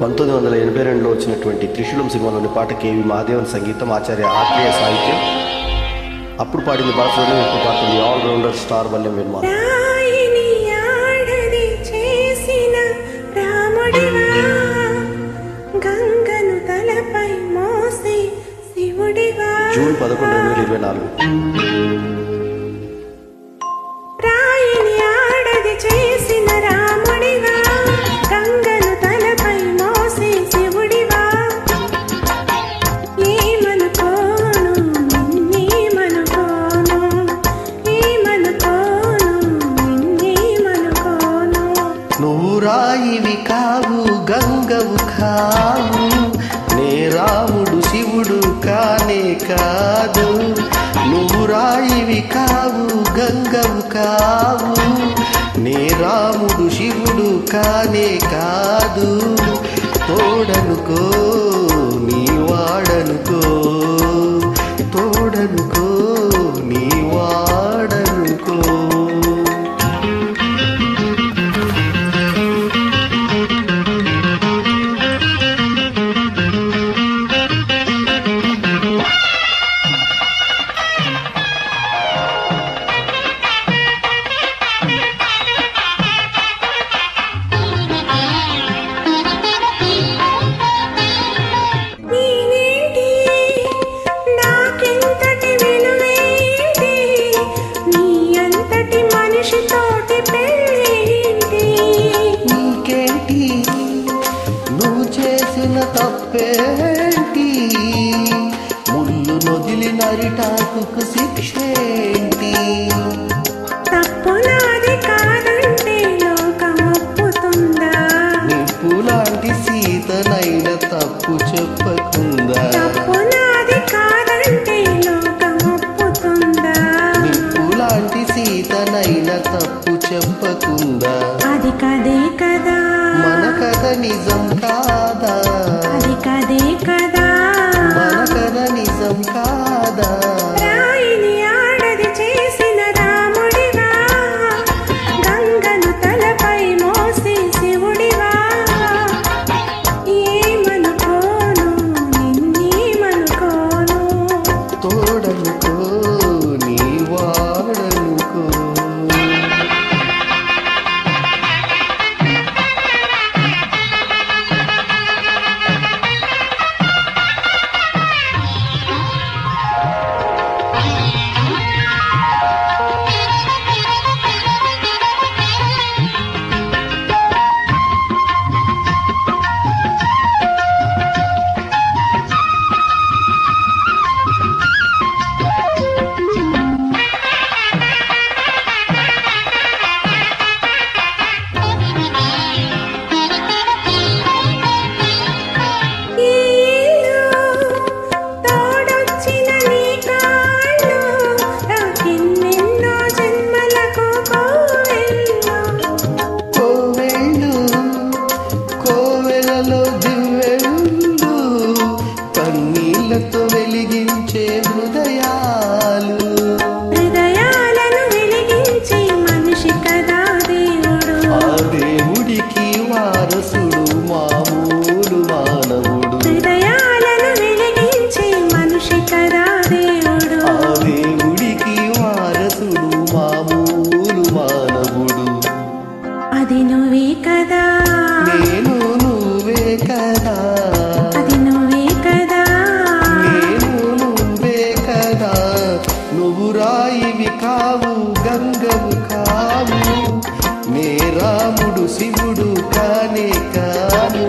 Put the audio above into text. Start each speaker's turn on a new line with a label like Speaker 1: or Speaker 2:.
Speaker 1: పంతొమ్మిది వందల ఎనభై రెండులో వచ్చినటువంటి త్రిశూలం సినిమాలోని పాట కేవి మహాదేవన్ సంగీతం ఆచార్య ఆత్మీయ సాహిత్యం. అప్పుడు పాడింది బాలసుబ్రహ్మణ్యం ఇప్పుడు పాడుతుంది ఆల్ రౌండర్ స్టార్ వల్లెం విన్మా
Speaker 2: రాయిని ఆడది చేసిన రాముడివా? గంగను తలపై మోసి శివుడివా?
Speaker 1: జూన్ పదకొండు రెండు వేల ఇరవై నాలుగు.
Speaker 2: చేసిన
Speaker 1: నువ్వు రాయివి కావు గంగవు కావు. నే రాముడు శివుడు కానే కాదు. నువ్వు రాయివి కావు గంగవు కావు. నే రాముడు శివుడు కానే కాదు. తోడనుకో తప్పేంటి ముళ్ళు నొదిలి నరిటాకుకు శిక్షేంటి
Speaker 2: తప్పు నాది కాదంటే లోకం ఒప్పుతుందా
Speaker 1: నిప్పు లాంటి సీతనైన సీతనైన తప్పు చెప్పకుందా
Speaker 2: అది కదే కదా.
Speaker 1: మన కథ నిజం కాదా?
Speaker 2: అది కదే కదా.
Speaker 1: మన కథ నిజం కాదా?
Speaker 2: రాయిని ఆడది చేసిన రాముడివా? గంగను తలపై మోసి శివుడివా? ఏమనుకోను నిన్నేమనుకోను.
Speaker 1: తోడనుకో మానవుడు.
Speaker 2: అది నువ్వే కదా.
Speaker 1: నేను నువ్వే కదా.
Speaker 2: అది నువ్వే కదా.
Speaker 1: నేను నువ్వే కదా. నువ్వు రాయివి కావు గంగవు కావు. నే రాముడు శివుడు కానే కాను